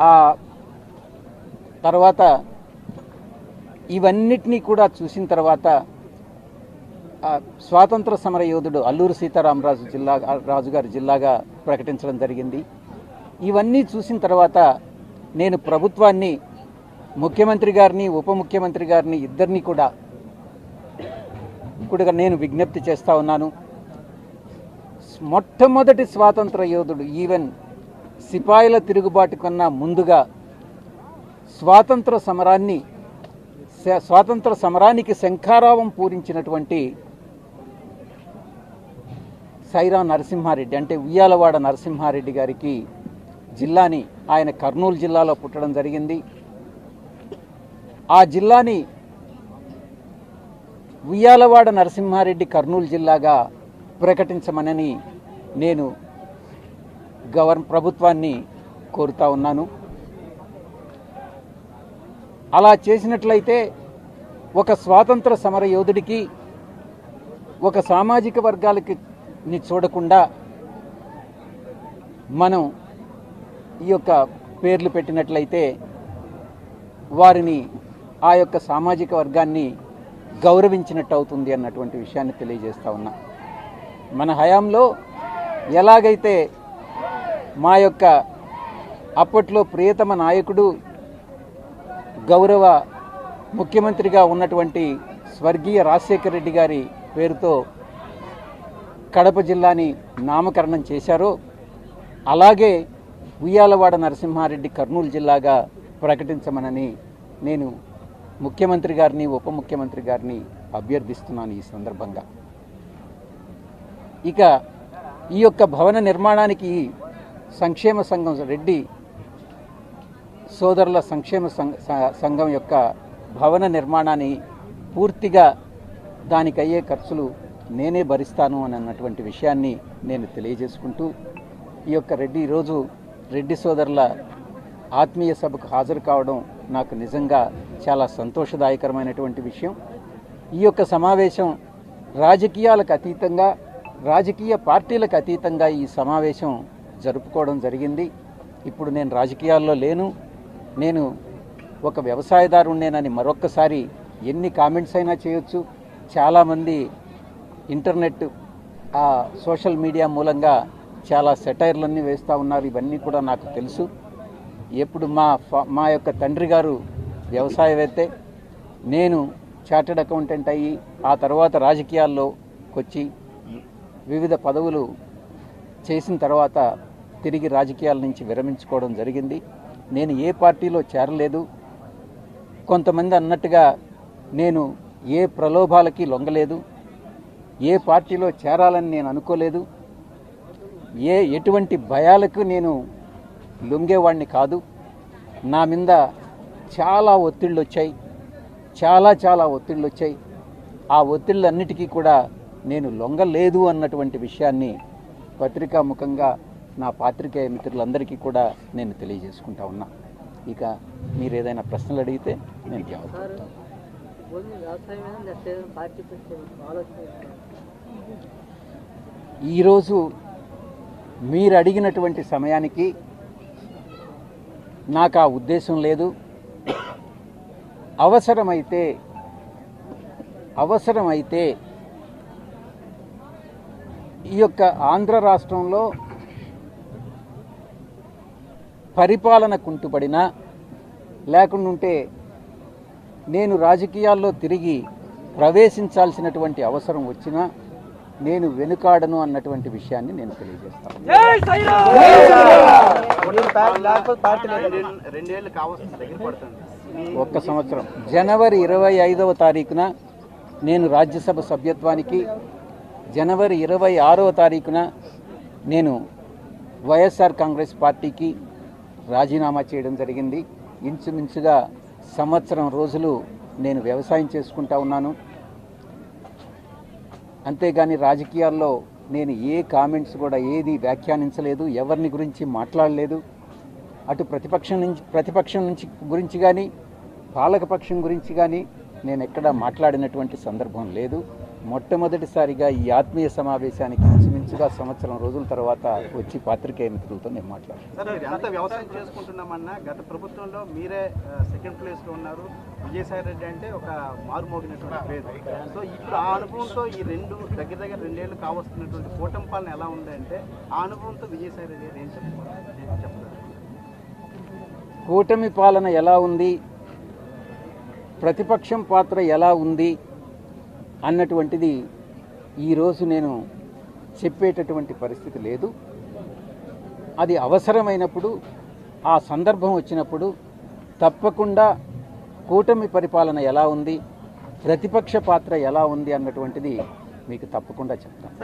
ఆ తర్వాత ఇవన్నిటినీ కూడా చూసిన తర్వాత స్వాతంత్ర సమర యోధుడు అల్లూరు సీతారామరాజు జిల్లా రాజుగారి జిల్లాగా ప్రకటించడం జరిగింది. ఇవన్నీ చూసిన తర్వాత నేను ప్రభుత్వాన్ని ముఖ్యమంత్రి గారిని ఉప ముఖ్యమంత్రి గారిని ఇద్దరిని కూడా కూడా నేను విజ్ఞప్తి చేస్తూ ఉన్నాను. మొట్టమొదటి స్వాతంత్ర యోధుడు ఈవెన్ సిపాయిల తిరుగుబాటు కన్నా ముందుగా స్వాతంత్ర సమరాన్ని స్వాతంత్ర సమరానికి శంఖారావం పూరించినటువంటి సైరా నరసింహారెడ్డి అంటే ఉయ్యాలవాడ నరసింహారెడ్డి గారికి జిల్లాని ఆయన కర్నూలు జిల్లాలో పుట్టడం జరిగింది. ఆ జిల్లాని ఉయ్యాలవాడ నరసింహారెడ్డి కర్నూలు జిల్లాగా ప్రకటించమనని నేను గవర్ ప్రభుత్వాన్ని కోరుతా ఉన్నాను. అలా చేసినట్లయితే ఒక స్వాతంత్ర సమర యోధుడికి ఒక సామాజిక వర్గాలకి చూడకుండా మనం ఈ యొక్క పేర్లు పెట్టినట్లయితే వారిని ఆ యొక్క సామాజిక వర్గాన్ని గౌరవించినట్టు అవుతుంది అన్నటువంటి విషయాన్ని తెలియజేస్తా ఉన్నా. మన హయాంలో ఎలాగైతే మా యొక్క అప్పట్లో ప్రియతమ నాయకుడు గౌరవ ముఖ్యమంత్రిగా ఉన్నటువంటి స్వర్గీయ రాజశేఖర రెడ్డి గారి పేరుతో కడప జిల్లాని నామకరణం చేశారో. అలాగే ఉయ్యాలవాడ నరసింహారెడ్డి కర్నూలు జిల్లాగా ప్రకటించమనని నేను ముఖ్యమంత్రి గారిని ఉప ముఖ్యమంత్రి గారిని అభ్యర్థిస్తున్నాను ఈ సందర్భంగా. ఇక ఈ యొక్క భవన నిర్మాణానికి సంక్షేమ సంఘం రెడ్డి సోదరుల సంక్షేమ సంఘ- సంఘం యొక్క భవన నిర్మాణాన్ని పూర్తిగా దానికయ్యే ఖర్చులు నేనే భరిస్తాను అని అన్నటువంటి విషయాన్ని నేను తెలియజేసుకుంటూ ఈ యొక్క రెడ్డి ఈరోజు రెడ్డి సోదరుల ఆత్మీయ సభకు హాజరు కావడం నాకు నిజంగా చాలా సంతోషదాయకరమైనటువంటి విషయం. ఈ యొక్క సమావేశం రాజకీయాలకు అతీతంగా రాజకీయ పార్టీలకు అతీతంగా ఈ సమావేశం జరుపుకోవడం జరిగింది. ఇప్పుడు నేను రాజకీయాల్లో లేను. నేను ఒక వ్యవసాయదారుణ్ణేనని మరొక్కసారి ఎన్ని కామెంట్స్ అయినా చేయొచ్చు. చాలామంది ఇంటర్నెట్ ఆ సోషల్ మీడియా మూలంగా చాలా సెటైర్లన్నీ వేస్తూ ఉన్నారు. ఇవన్నీ కూడా నాకు తెలుసు. ఎప్పుడు మా మా యొక్క తండ్రి గారు వ్యవసాయవేత్తే నేను చార్టెడ్ అకౌంటెంట్ అయ్యి ఆ తర్వాత రాజకీయాల్లోకి వచ్చి వివిధ పదవులు చేసిన తర్వాత తిరిగి రాజకీయాల నుంచి విరమించుకోవడం జరిగింది. నేను ఏ పార్టీలో చేరలేదు. కొంతమంది అన్నట్టుగా నేను ఏ ప్రలోభాలకి లొంగలేదు. ఏ పార్టీలో చేరాలని నేను అనుకోలేదు. ఏ ఎటువంటి భయాలకు నేను లొంగేవాడిని కాదు. నా మీద చాలా ఒత్తిళ్ళు వచ్చాయి చాలా చాలా ఒత్తిళ్ళు వచ్చాయి ఆ ఒత్తిళ్ళన్నిటికీ కూడా నేను లొంగలేదు అన్నటువంటి విషయాన్ని పత్రికాముఖంగా నా పాత్రికేయ మిత్రులందరికీ కూడా నేను తెలియజేసుకుంటా ఉన్నా. ఇక మీరు ఏదైనా ప్రశ్నలు అడిగితే నేను జవాబు ఈరోజు మీరు అడిగినటువంటి సమయానికి నాకు ఆ ఉద్దేశం లేదు. అవసరమైతే అవసరమైతే ఈ యొక్క ఆంధ్ర రాష్ట్రంలో పరిపాలన కుంటుపడినా లేకుండుంటే నేను రాజకీయాల్లో తిరిగి ప్రవేశించాల్సినటువంటి అవసరం వచ్చినా నేను వెనుకాడను అన్నటువంటి విషయాన్ని నేను తెలియజేస్తాను. ఒక్క సంవత్సరం. జనవరి ఇరవై ఐదవ తారీఖున నేను రాజ్యసభ సభ్యత్వానికి జనవరి ఇరవై ఆరవ తారీఖున నేను వైఎస్ఆర్ కాంగ్రెస్ పార్టీకి రాజీనామా చేయడం జరిగింది. ఇంచుమించుగా సంవత్సరం రోజులు నేను వ్యవసాయం చేసుకుంటా ఉన్నాను. అంతేగాని రాజకీయాల్లో నేను ఏ కామెంట్స్ కూడా ఏది వ్యాఖ్యానించలేదు ఎవరిని గురించి మాట్లాడలేదు. అటు ప్రతిపక్షం నుంచి ప్రతిపక్షం నుంచి గురించి కానీ పాలకపక్షం గురించి కానీ నేను ఎక్కడా మాట్లాడినటువంటి సందర్భం లేదు. మొట్టమొదటిసారిగా ఈ ఆత్మీయ సమావేశానికి ఇంచుమించుగా సంవత్సరం రోజుల తర్వాత వచ్చి పాత్రికేయ మిత్రులతో నేను మాట్లాడాను వ్యవసాయం చేసుకుంటున్నామన్నా గత ప్రభుత్వంలో మీరే సెకండ్ ప్లేస్లో ఉన్నారు. విజయసాయి రెడ్డి అంటే ఒక మారుమోగినటువంటి పేరు. సో ఇప్పుడు ఆ అనుభవంతో ఈ రెండు దగ్గర దగ్గర రెండేళ్ళు కావస్తున్నటువంటి కూటమి పాలన ఎలా ఉందంటే ఆ అనుభవంతో విజయసాయి రెడ్డి గారు ఏం చెప్తారు? కూటమి పాలన ఎలా ఉంది? ప్రతిపక్షం పాత్ర ఎలా ఉంది? అన్నటువంటిది ఈరోజు నేను చెప్పేటటువంటి పరిస్థితి లేదు. అది అవసరమైనప్పుడు ఆ సందర్భం వచ్చినప్పుడు తప్పకుండా కూటమి పరిపాలన ఎలా ఉంది ప్రతిపక్ష పాత్ర ఎలా ఉంది అన్నటువంటిది మీకు తప్పకుండా చెప్తాను